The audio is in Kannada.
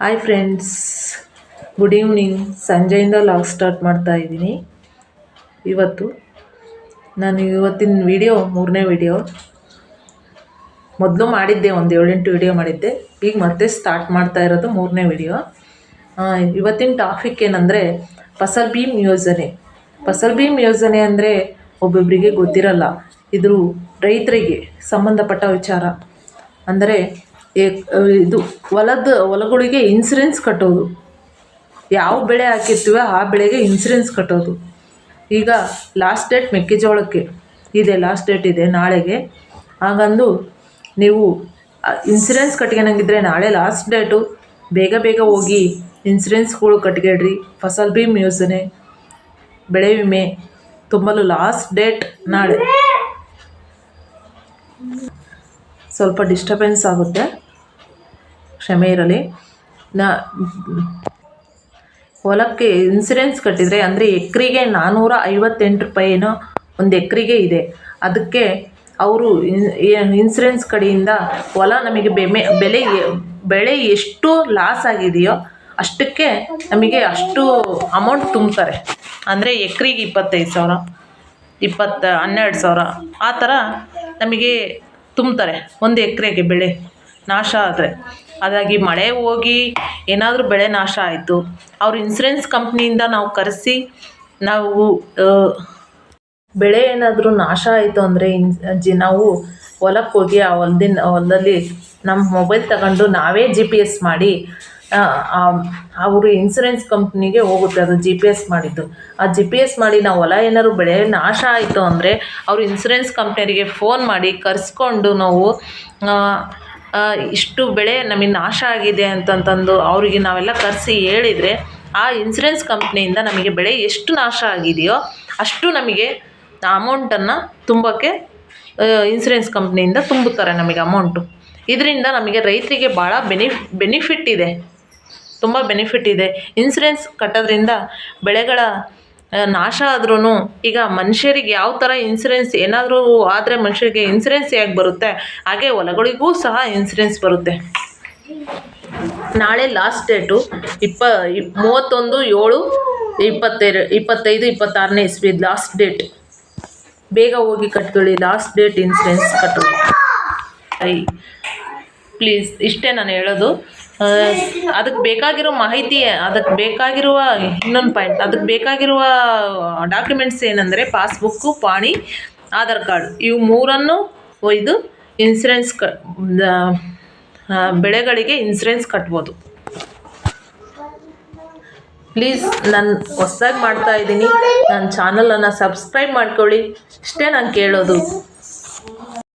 ಹಾಯ್ ಫ್ರೆಂಡ್ಸ್ ಗುಡ್ ಈವ್ನಿಂಗ್ ಸಂಜೆಯಿಂದ ಲಾಗ್ ಸ್ಟಾರ್ಟ್ ಮಾಡ್ತಾ ಇದ್ದೀನಿ. ಇವತ್ತು ನಾನು ಇವತ್ತಿನ ವಿಡಿಯೋ ಮೂರನೇ ವಿಡಿಯೋ ಮೊದಲು ಮಾಡಿದ್ದೆ, ಒಂದು ಏಳೆಂಟು ವಿಡಿಯೋ ಮಾಡಿದ್ದೆ. ಈಗ ಮತ್ತೆ ಸ್ಟಾರ್ಟ್ ಮಾಡ್ತಾ ಇರೋದು ಮೂರನೇ ವಿಡಿಯೋ ಇವತ್ತಿನ ಟಾಪಿಕ್ ಏನಂದರೆ ಫಸಲ್ ಭೀಮ್ ಯೋಜನೆ. ಫಸಲ್ ಭೀಮ್ ಯೋಜನೆ ಅಂದರೆ ಒಬ್ಬೊಬ್ಬರಿಗೆ ಗೊತ್ತಿರಲ್ಲ. ಇದು ರೈತರಿಗೆ ಸಂಬಂಧಪಟ್ಟ ವಿಚಾರ. ಅಂದರೆ ಇದು ಹೊಲದ, ಹೊಲಗಳಿಗೆ ಇನ್ಸೂರೆನ್ಸ್ ಕಟ್ಟೋದು. ಯಾವ ಬೆಳೆ ಹಾಕಿರ್ತೀವೋ ಆ ಬೆಳೆಗೆ ಇನ್ಸೂರೆನ್ಸ್ ಕಟ್ಟೋದು. ಈಗ ಲಾಸ್ಟ್ ಡೇಟ್ ಮೆಕ್ಕೆಜೋಳಕ್ಕೆ. ಇದೆ ಲಾಸ್ಟ್ ಡೇಟ್ ಇದೆ, ನಾಳೆಗೆ. ಹಾಗಂದು ನೀವು ಇನ್ಸೂರೆನ್ಸ್ ಕಟ್ಕೊಳಂಗಿದ್ರೆ ನಾಳೆ ಲಾಸ್ಟ್ ಡೇಟು ಬೇಗ ಬೇಗ ಹೋಗಿ ಇನ್ಸೂರೆನ್ಸ್ಗಳು ಕಟ್ಕೊಳ್ರಿ. ಫಸಲ್ ಬೀಮ್ ಯೋಜನೆ, ಬೆಳೆ ವಿಮೆ, ತುಂಬಲು ಲಾಸ್ಟ್ ಡೇಟ್ ನಾಳೆ. ಸ್ವಲ್ಪ ಡಿಸ್ಟರ್ಬೆನ್ಸ್ ಆಗುತ್ತೆ. ಕ್ಷಮೆ ಇರಲಿ. ನಾ, ಹೊಲಕ್ಕೆ ಇನ್ಸೂರೆನ್ಸ್ ಕಟ್ಟಿದರೆ ಅಂದರೆ ಎಕರೆಗೆ ನಾನ್ನೂರ ಐವತ್ತೆಂಟು ರೂಪಾಯಿನೋ ಒಂದು ಎಕರೆಗೆ ಇದೆ. ಅದಕ್ಕೆ ಅವರು ಇನ್ಸೂರೆನ್ಸ್ ಕಡೆಯಿಂದ ಹೊಲ ನಮಗೆ ಬೆಮೆ, ಬೆಲೆ, ಬೆಳೆ ಎಷ್ಟು ಲಾಸ್ ಆಗಿದೆಯೋ ಅಷ್ಟಕ್ಕೆ ನಮಗೆ ಅಷ್ಟು ಅಮೌಂಟ್ ತುಂಬ್ತಾರೆ. ಅಂದರೆ ಎಕರೆಗೆ ಇಪ್ಪತ್ತೈದು ಸಾವಿರ, ಇಪ್ಪತ್ತು, ಹನ್ನೆರಡು ಸಾವಿರ, ಆ ಥರ ನಮಗೆ ತುಂಬ್ತಾರೆ. ಒಂದು ಎಕ್ರೆಗೆ ಬೆಳೆ ನಾಶ ಆದರೆ. ಹಾಗಾಗಿ ಮಳೆ ಹೋಗಿ ಏನಾದರೂ ಬೆಳೆ ನಾಶ ಆಯಿತು, ಅವ್ರ ಇನ್ಸೂರೆನ್ಸ್ ಕಂಪ್ನಿಯಿಂದ ನಾವು ಕರೆಸಿ ನಾವು ಬೆಳೆ ಏನಾದರೂ ನಾಶ ಆಯಿತು ಅಂದರೆ ಇನ್, ಜಿ, ನಾವು ಹೊಲಕ್ಕೆ ಹೋಗಿ ಆ ಹೊಲದಿನ ಹೊಲದಲ್ಲಿ ನಮ್ಮ ಮೊಬೈಲ್ ತಗೊಂಡು ನಾವೇ ಜಿ ಪಿ ಎಸ್ ಮಾಡಿ ಅವರು ಇನ್ಸೂರೆನ್ಸ್ ಕಂಪ್ನಿಗೆ ಹೋಗುತ್ತೆ, ಅದು ಜಿ ಪಿ ಎಸ್ ಮಾಡಿದ್ದು. ಆ ಜಿ ಪಿ ಎಸ್ ಮಾಡಿ ನಾವು ಹೊಲ ಏನಾದ್ರು ಬೆಳೆ ನಾಶ ಆಯಿತು ಅಂದರೆ ಅವರು ಇನ್ಸೂರೆನ್ಸ್ ಕಂಪ್ನಿಯವರಿಗೆ ಫೋನ್ ಮಾಡಿ ಕರೆಸ್ಕೊಂಡು ನಾವು ಇಷ್ಟು ಬೆಳೆ ನಮಗೆ ನಾಶ ಆಗಿದೆ ಅಂತಂತಂದು ಅವರಿಗೆ ನಾವೆಲ್ಲ ಕರೆಸಿ ಹೇಳಿದರೆ ಆ ಇನ್ಸೂರೆನ್ಸ್ ಕಂಪ್ನಿಯಿಂದ ನಮಗೆ ಬೆಳೆ ಎಷ್ಟು ನಾಶ ಆಗಿದೆಯೋ ಅಷ್ಟು ನಮಗೆ ಅಮೌಂಟನ್ನು ತುಂಬಕ್ಕೆ ಇನ್ಸೂರೆನ್ಸ್ ಕಂಪ್ನಿಯಿಂದ ತುಂಬುತ್ತಾರೆ ನಮಗೆ ಅಮೌಂಟು ಇದರಿಂದ ನಮಗೆ ರೈತರಿಗೆ ಭಾಳ ಬೆನಿ ಬೆನಿಫಿಟ್ ಇದೆ. ತುಂಬ ಬೆನಿಫಿಟ್ ಇದೆ. ಇನ್ಸೂರೆನ್ಸ್ ಕಟ್ಟೋದ್ರಿಂದ ಬೆಳೆಗಳ ನಾಶ ಆದ್ರೂ ಈಗ ಮನುಷ್ಯರಿಗೆ ಯಾವ ಥರ ಇನ್ಸೂರೆನ್ಸ್ ಏನಾದರೂ ಆದರೆ ಮನುಷ್ಯರಿಗೆ ಇನ್ಸೂರೆನ್ಸ್ ಹೇಗೆ ಬರುತ್ತೆ? ಹಾಗೆ ಹೊಲಗಳಿಗೂ ಸಹ ಇನ್ಸೂರೆನ್ಸ್ ಬರುತ್ತೆ. ನಾಳೆ ಲಾಸ್ಟ್ ಡೇಟು ಇಪ್ಪ ಇಪ್- ಮೂವತ್ತೊಂದು, ಏಳು ಇಪ್ಪತ್ತೆರಡು ಇಪ್ಪತ್ತೈದು, ಇಪ್ಪತ್ತಾರನೇ ಇಸ್ವಿ ಲಾಸ್ಟ್ ಡೇಟ್ ಬೇಗ ಹೋಗಿ ಕಟ್ಕೊಳ್ಳಿ ಲಾಸ್ಟ್ ಡೇಟ್ ಇನ್ಸೂರೆನ್ಸ್ ಕಟ್ಟೋದು ಐ ಪ್ಲೀಸ್ ಇಷ್ಟೇ ನಾನು ಹೇಳೋದು. ಅದಕ್ಕೆ ಬೇಕಾಗಿರೋ ಮಾಹಿತಿ, ಅದಕ್ಕೆ ಬೇಕಾಗಿರುವ ಇನ್ನೊಂದು ಪಾಯಿಂಟ್ ಅದಕ್ಕೆ ಬೇಕಾಗಿರುವ ಡಾಕ್ಯುಮೆಂಟ್ಸ್ ಏನಂದರೆ ಪಾಸ್ಬುಕ್ಕು ಪಾಣಿ, ಆಧಾರ್ ಕಾರ್ಡ್. ಇವು ಮೂರನ್ನು ಒಯ್ದು ಇನ್ಸುರೆನ್ಸ್ ಕ ಬೆಳೆಗಳಿಗೆ ಇನ್ಸುರೆನ್ಸ್ ಕಟ್ಬೋದು. ಪ್ಲೀಸ್ ನಾನು ಹೊಸದಾಗಿ ಮಾಡ್ತಾ ಇದ್ದೀನಿ. ನನ್ನ ಚಾನಲನ್ನು ಸಬ್ಸ್ಕ್ರೈಬ್ ಮಾಡ್ಕೊಳ್ಳಿ. ಇಷ್ಟೇ ನಾನು ಕೇಳೋದು.